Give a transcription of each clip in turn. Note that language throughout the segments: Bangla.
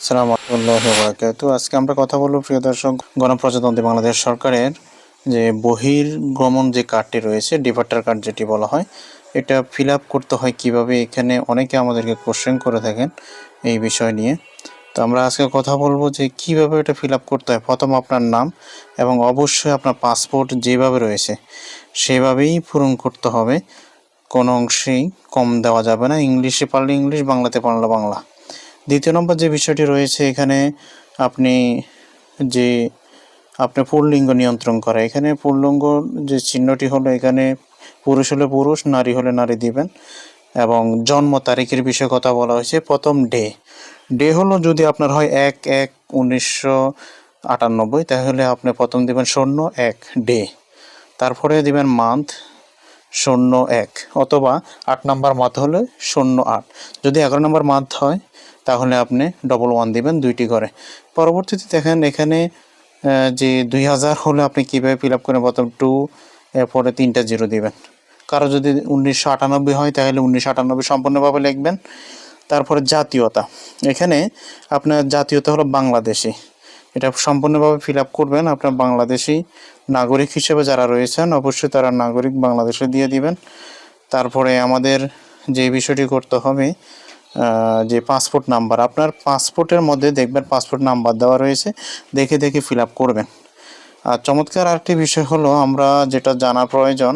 সালাম বারাকাতু আজকে আমরা কথা বলব, প্রিয় দর্শক, গণপ্রজাতন্ত্রী বাংলাদেশ সরকারের যে বহির্গমন যে কার্ডটি রয়েছে ডিপার্টার কার্ড যেটি বলা হয়, এটা ফিল করতে হয় কীভাবে? এখানে অনেকে আমাদেরকে কোশ্চেন করে থাকেন এই বিষয় নিয়ে। তো আমরা আজকে কথা বলব যে কীভাবে এটা ফিল করতে হয়। প্রথম আপনার নাম এবং অবশ্যই আপনার পাসপোর্ট যেভাবে রয়েছে, সেভাবেই পূরণ করতে হবে। কোনো অংশেই কম দেওয়া যাবে না। ইংলিশে পারলে ইংলিশ, বাংলাতে পারলে বাংলা। দ্বিতীয় নম্বর যে বিষয়টি রয়েছে, এখানে আপনি যে, আপনি পুরলিঙ্গ নিয়ন্ত্রণ করা, এখানে পুরলিঙ্গ যে চিহ্নটি হলো, এখানে পুরুষ হলে পুরুষ, নারী হলে নারী দিবেন। এবং জন্ম তারিখের বিষয়ে কথা বলা হয়েছে, প্রথম ডে। ডে হলো যদি আপনার হয় এক এক উনিশশো আটানব্বই, তাহলে আপনি প্রথম দিবেন শূন্য এক ডে। তারপরে দিবেন মান্থ শূন্য এক, অথবা আট নাম্বার মাথ হলে শূন্য আট। যদি এগারো নম্বর মাথ হয় তাহলে আপনি ডবল ওয়ান দিবেন দুইটি করে। পরবর্তীতে দেখেন এখানে যে দুই হাজার হলে আপনি কীভাবে ফিল আপ করেন, প্রথম টু এরপরে তিনটা জিরো দিবেন। কারও যদি উনিশশো আটানব্বই হয়, তাহলে উনিশশো আটানব্বই সম্পূর্ণভাবে লিখবেন। তারপরে জাতীয়তা। এখানে আপনার জাতীয়তা হলো বাংলাদেশি। এটা সম্পূর্ণভাবে ফিল আপ করবেন আপনার বাংলাদেশি নাগরিক হিসেবে যারা রয়েছেন, অবশ্যই তারা নাগরিক বাংলাদেশে দিয়ে দিবেন। তারপরে আমাদের যে বিষয়টি করতে হবে যে পাসপোর্ট নাম্বার আপনার পাসপোর্টের মধ্যে দেখবেন পাসপোর্ট নাম্বার দেওয়া রয়েছে, দেখে দেখে ফিল আপ করবেন। আর চমৎকার আরেকটি বিষয় হলো, আমরা যেটা জানা প্রয়োজন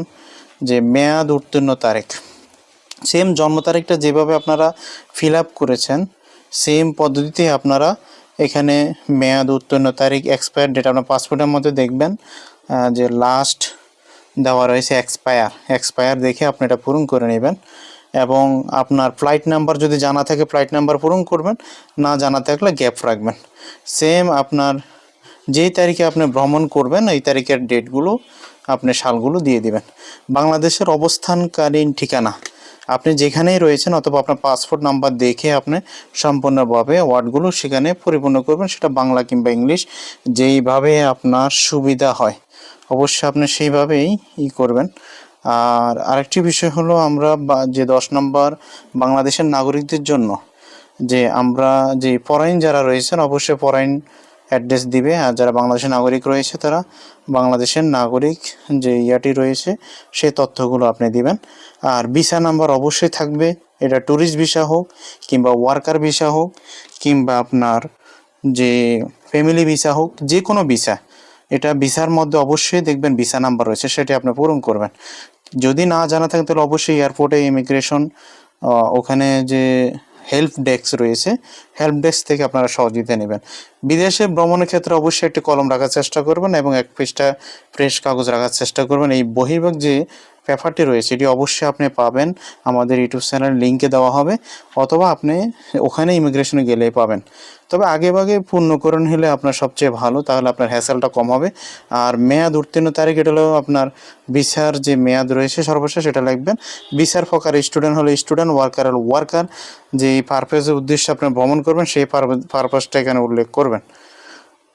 যে মেয়াদ উত্তীর্ণ তারিখ। সেম জন্ম তারিখটা যেভাবে আপনারা ফিল আপ করেছেন সেম পদ্ধতিতে আপনারা এখানে মেয়াদ উত্তীর্ণ তারিখ এক্সপায়ার ডেট আপনার পাসপোর্টের মধ্যে দেখবেন যে লাস্ট দেওয়া রয়েছে এক্সপায়ার এক্সপায়ার দেখে আপনি এটা পূরণ করে নেবেন। এবং আপনার ফ্লাইট নাম্বার যদি জানা থাকে ফ্লাইট নাম্বার পূরণ করবেন, না জানা থাকলে গ্যাপ রাখবেন। সেম আপনার যেই তারিখে আপনি ভ্রমণ করবেন এই তারিখের ডেটগুলো আপনি সালগুলো দিয়ে দিবেন। বাংলাদেশের অবস্থানকালীন ঠিকানা, আপনি যেখানেই রয়েছেন, অথবা আপনার পাসপোর্ট নাম্বার দেখে আপনি সম্পূর্ণভাবে ওয়ার্ডগুলো সেখানে পরিপূর্ণ করবেন, সেটা বাংলা কিংবা ইংলিশ, যেইভাবে আপনার সুবিধা হয়। অবশ্যই আপনি সেইভাবেই ই করবেন। আর আরেকটি বিষয় হলো আমরা যে দশ নম্বর বাংলাদেশের নাগরিকদের জন্য যে আমরা যে পরাইন যারা রয়েছেন, অবশ্যই পরাইন অ্যাড্রেস দিবে। আর যারা বাংলাদেশের নাগরিক রয়েছে, তারা বাংলাদেশের নাগরিক যে ইয়াটি রয়েছে সেই তথ্যগুলো আপনি দিবেন। আর ভিসা নাম্বার অবশ্যই থাকবে। এটা ট্যুরিস্ট ভিসা হোক কিংবা ওয়ার্কার ভিসা হোক কিংবা আপনার যে ফ্যামিলি ভিসা হোক, যে কোনো ভিসা এটা ভিসার মধ্যে অবশ্যই দেখবেন ভিসা নাম্বার রয়েছে, সেটি আপনি পূরণ করবেন। যদি না জানা থাকে, তাহলে অবশ্যই এয়ারপোর্টে ইমিগ্রেশন ওখানে যে হেল্প ডেস্ক রয়েছে, হেল্প ডেস্ক থেকে আপনারা সহযোগিতা নেবেন। বিদেশে ভ্রমণের ক্ষেত্রে অবশ্যই একটি কলম রাখার চেষ্টা করবেন এবং এক পৃষ্ঠা ফ্রেশ কাগজ রাখার চেষ্টা করবেন। এই বহির্ভাগ যে পেপারটি রয়েছে, এটি অবশ্যই আপনি পাবেন। আমাদের ইউটিউব চ্যানেল লিঙ্কে দেওয়া হবে, অথবা আপনি ওখানে ইমিগ্রেশনে গেলেই পাবেন। তবে আগে ভাগে পূর্ণকরণ হলে আপনার সবচেয়ে ভালো, তাহলে আপনার হ্যাসেলটা কম হবে। আর মেয়াদ উত্তীর্ণ তারিখ, এটা হলো আপনার ভিসার যে মেয়াদ রয়েছে সর্বশেষ সেটা লিখবেন। ভিসার ফকার স্টুডেন্ট হলে স্টুডেন্ট, ওয়ার্কার হলো ওয়ার্কার। যে পারপাসের উদ্দেশ্যে আপনি ভ্রমণ করবেন, সেই পারপাসটা এখানে উল্লেখ করবেন।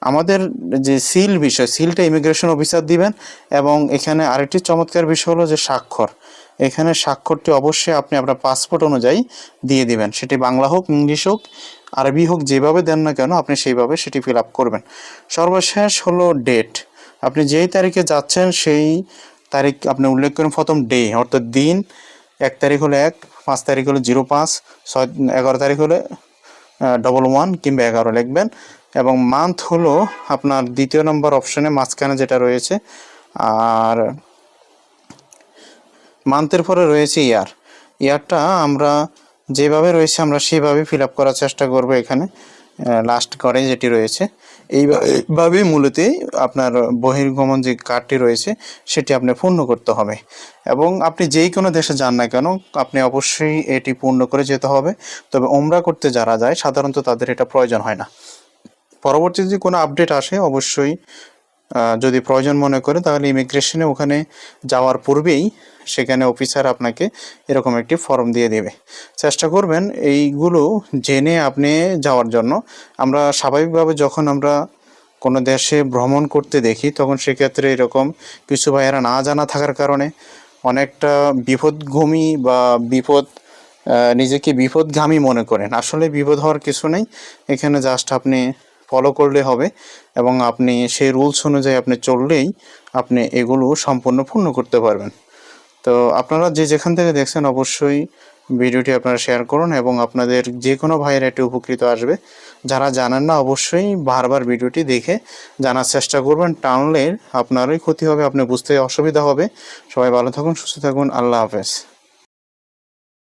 আমাদের যে সিল বিষয়, সিলটা ইমিগ্রেশন অফিসার দিবেন এবং এখানে আরেকটি চমৎকার বিষয় হলো যে স্বাক্ষর। এখানে স্বাক্ষরটি অবশ্যই আপনি আপনার পাসপোর্ট অনুযায়ী দিয়ে দিবেন। সেটি বাংলা হোক, ইংলিশ হোক, আরবি হোক, যেভাবে দেন না কেন আপনি সেইভাবে সেটি ফিল আপ করবেন। সর্বশেষ হলো ডেট আপনি যেই তারিখে যাচ্ছেন সেই তারিখ আপনি উল্লেখ করেন প্রথম ডে অর্থাৎ দিন। এক তারিখ হলো এক, পাঁচ তারিখ হলো জিরো পাঁচ, ছয়, এগারো তারিখ হলে ডবল ওয়ান কিংবা এগারো লিখবেন। এবং মান্থ হলো আপনার দ্বিতীয় নম্বর অপশনে মাঝখানে যেটা রয়েছে, আর মান্থের পরে রয়েছে ইয়ার ইয়ারটা আমরা যেভাবে রয়েছে আমরা সেভাবে ফিল আপ করার চেষ্টা করব এখানে লাস্ট করে যেটি রয়েছে। এইভাবে মূলত আপনার বহির্গমন যে কার্ডটি রয়েছে, সেটি আপনি পূর্ণ করতে হবে। এবং আপনি যেই কোনো দেশে যান না কেন, আপনি অবশ্যই এটি পূর্ণ করে যেতে হবে। তবে ওমরা করতে যারা যায়, সাধারণত তাদের এটা প্রয়োজন হয় না। পরবর্তী যদি কোনো আপডেট আসে, অবশ্যই যদি প্রয়োজন মনে করে, তাহলে ইমিগ্রেশনে ওখানে যাওয়ার পূর্বেই সেখানে অফিসার আপনাকে এরকম একটি ফর্ম দিয়ে দেবে। চেষ্টা করবেন এইগুলো জেনে আপনি যাওয়ার জন্য। আমরা স্বাভাবিকভাবে যখন আমরা কোনো দেশে ভ্রমণ করতে দেখি, তখন সেক্ষেত্রে এরকম কিছু ভাইয়েরা না জানা থাকার কারণে অনেকটা বিপদগমী বা বিপদ নিজেকে বিপদগামী মনে করেন। আসলে বিপদ হওয়ার কিছু নেই। এখানে জাস্ট আপনি ফলো করলে হবে এবং আপনি সেই রুলস অনুযায়ী আপনি চললেই আপনি এগুলো সম্পূর্ণ পূর্ণ করতে পারবেন। তো আপনারা যে যেখান থেকে দেখছেন অবশ্যই ভিডিওটি আপনারা শেয়ার করুন এবং আপনাদের যে কোনো ভাইয়ের একটি উপকৃত আসবে। যারা জানেন না অবশ্যই বারবার ভিডিওটি দেখে জানার চেষ্টা করবেন, টানলে আপনারই ক্ষতি হবে, আপনি বুঝতে অসুবিধা হবে। সবাই ভালো থাকুন, সুস্থ থাকুন, আল্লাহ হাফেজ।